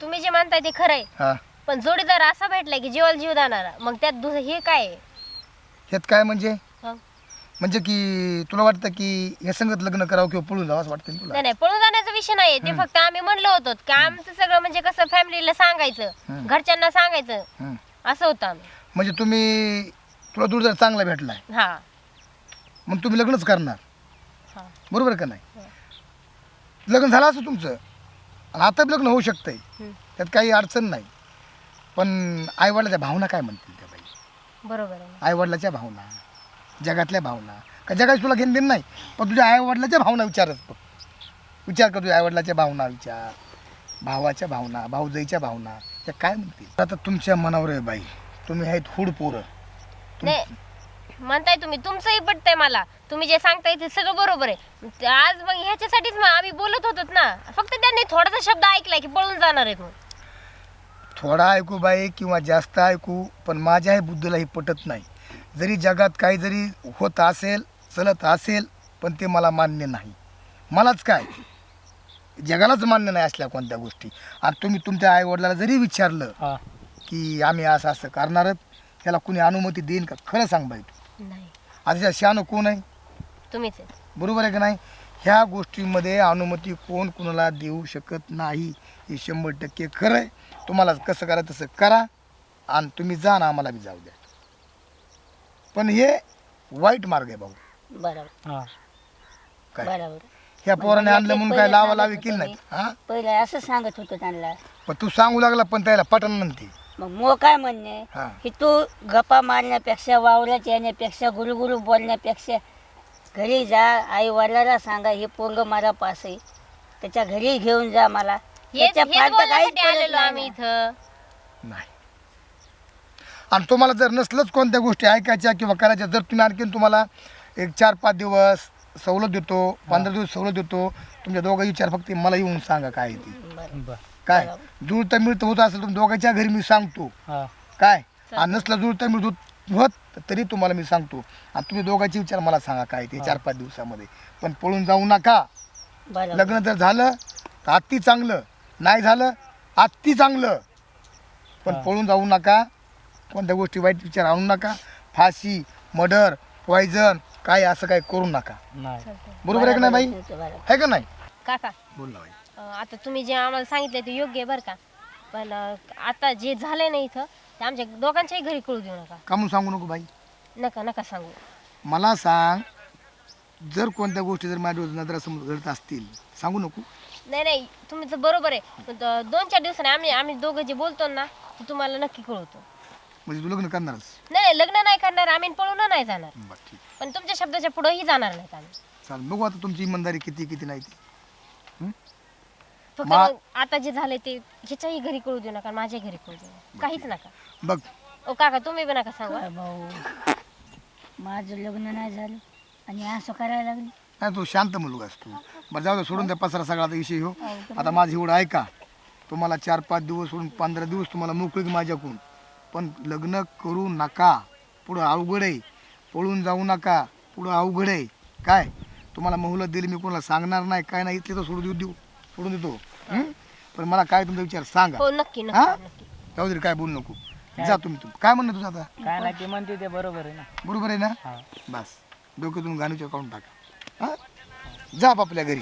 तुम्ही जे म्हणताय ते खरंय. हा. पण जोडीदार असा भेटलाय की जीवाला जीव जाणारा मग त्यात दुस हे काय आहे? ह्यात काय म्हणजे? हं? म्हणजे की तुला वाटतं की या संगत लग्न करावं किंवा पळून जावं असं वाटतं ना तुला? नाही नाही पळून जाण्याचा विषय नाही ते फक्त आम्ही म्हणलो होतो की आमचं सगळं म्हणजे कसं फॅमिलीला सांगायचं. घरच्यांना सांगायचं हं. असं होतं आम्ही. म्हणजे तुम्ही तुला जोडीदार चांगला भेटलाय. हा. मग तुम्ही लग्नच करणार. हा. बरोबर आहे का नाही? लग्न झालं असं तुमचं? आणि आता लग्न होऊ शकतंय. त्यात काही अडचण नाही. पण आईवडिलाच्या भावना काय म्हणतील त्या बाई? बरोबर आईवडिलाच्या भावना जगातल्या भावना. का जगाची तुला घेणं देणं नाही पण तुझ्या आईवडिलाच्या भावना विचारच बघ. विचार कर तुझ्या आईवडिलाच्या भावना विचार. भावाच्या भावना भाऊजाईच्या भावना त्या काय म्हणतील? आता तुमच्या मनावर आहे बाई तुम्ही आहेत हुड पोरं म्हणताय तुम्ही तुमचंही पटतंय मला. तुम्ही जे सांगताय ते सगळं बरोबर आहे. ते आज मग ह्याच्यासाठीच मग आम्ही बोलत होतो ना. फक्त त्यांनी थोडासा शब्द ऐकलाय की पळून जाणार आहेत म्हणून. थोडा ऐकू बाई किंवा जास्त ऐकू पण माझ्या हे बुद्धीला ही पटत नाही. जरी जगात काही जरी होत असेल चलत असेल पण ते मला मान्य नाही. मलाच काय? जगालाच मान्य नाही असल्या कोणत्या गोष्टी. आणि तुम्ही तुमच्या आईवडिलाला जरी विचारलं हा. की आम्ही असं असं करणारच त्याला कुणी अनुमती देईन का? खरं सांग बाई तू. नाही. आता शहाणं कोण आहे? तुम्हीच आहे. बरोबर आहे का नाही? ह्या गोष्टीमध्ये अनुमती कोण कुणाला देऊ शकत नाही हे शंभर टक्के खरं आहे. तुम्हाला कसं करा तसं करा आणि तुम्ही जा ना आम्हाला बी जाऊ द्या. पण हे वाईट मार्ग आहे भाऊ. बरोबर. हा. काय? बरोबर. ह्या पोराने आणलं म्हणून काय लावा लावी केली नाही हा? पहिले असं सांगत होतो त्यांना. पण तू सांगू लागला पण त्याला पटन म्हणते. मग मो काय म्हणणे? हा. की तू गप्पा मारण्यापेक्षा वावरात येण्यापेक्षा गुरुगुरु बोलण्यापेक्षा घरी जा आई वडिलाला सांगा हे पोंग मारा पास आहे. त्याच्या घरी घेऊन जा मला. हेच त्याच्या हेच फालतू काहीच बोलण्यासाठी बोलत आलेलो नाही आम्ही ना. इथं. नाही. आणि तुम्हाला जर नसलंच कोणत्या गोष्टी ऐकायच्या किंवा करायच्या जर तुम्ही आणखीन तुम्हाला एक चार पाच दिवस सवलत देतो पंधरा दिवस सवलत देतो तुमच्या दोघांची विचार फक्त मला येऊन सांगा काय आहे ती. बरं. बर. काय? जुळतं मिळतं होत असेल तर दोघांच्या घरी मी सांगतो. हा. काय? आणि नसलं जुळतं मिळत होत तरी तुम्हाला मी सांगतो. आणि तुम्ही दोघांचे विचार मला सांगा काय ते चार पाच दिवसामध्ये. पण पळून जाऊ नका. लग्न जर झालं तर अति चांगलं. नाही झालं अति चांगलं. पण हा. पळून जाऊ नका. कोणत्या गोष्टी वाईट विचार आणू नका. फाशी मर्डर पॉयझन काय असं काय करू नका. नाही. बरोबर आहे का नाही बाई. आहे का नाही? काका. बोल ना बाई. आता तुम्ही जे आम्हाला सांगितलं ते योग्य आहे बरं का. पण आता जे झालंय ना इथं ते आमच्या दोघांच्याही घरी कळू देऊ नका. का म्हणून सांगू नको बाई? नका नका सांगू. मला सांग जर कोणत्या गोष्टी जर माझ्या नजरासमोर घडत असतील सांगू नको? नाही नाही तुमचं बरोबर आहे. पण दोन चार दिवसांनी आम्ही आम्ही दोघं जे बोलतो ना ते तुम्हाला नक्की कळवतो. म्हणजे तू लग्न करणारच? नाही नाही, लग्न नाही करणार आम्ही पळून नाही जाणार. बरं ठीक. पण तुमच्या शब्दाच्या पुढेही जाणार नाहीत आम्ही. चाल बघू आता तुमची इमानदारी किती किती नाही ती. फक्त मा- मग आता जे झालंय ते ह्याच्याही घरी कळू देऊ नका माझ्या घरी कळू देऊ नका. काहीच नका. बघ. ओ काका तुम्ही पण नका सांगू काय भाऊ? माझं लग्न नाही झालं आणि असं करायला लागली. नाही तू शांत मुलगा असतो बरं जाऊ दे सोडून द्या पसरा सगळा आता विषय हो. आता माझं एवढं ऐका. तुम्हाला चार पाच दिवस सोडून पंधरा दिवस तुम्हाला मोकळी माझ्याकडून. पण लग्न करू नका. पुढं अवघड आहे. पळून जाऊ नका. पुढं अवघड आहे. काय? तुम्हाला मोहलत दिली मी कोणाला सांगणार नाही. काय नाही इथले तर सोडून देऊ देऊ. सोडून देतो. हं? पण मला काय तुमचा विचार सांगा. हो नक्की हा? नक्की. नक्की जाऊ दे रे, काय बोलू नको. जा तुम्ही तुम्ही. काय म्हणणं तुझं आता? काय नाही ते म्हणते ते बरोबर आहे ना. बरोबर आहे ना? हा. बस. डोक्यातून गाणीच्या काढून टाका. हा? जा आप आपल्या घरी.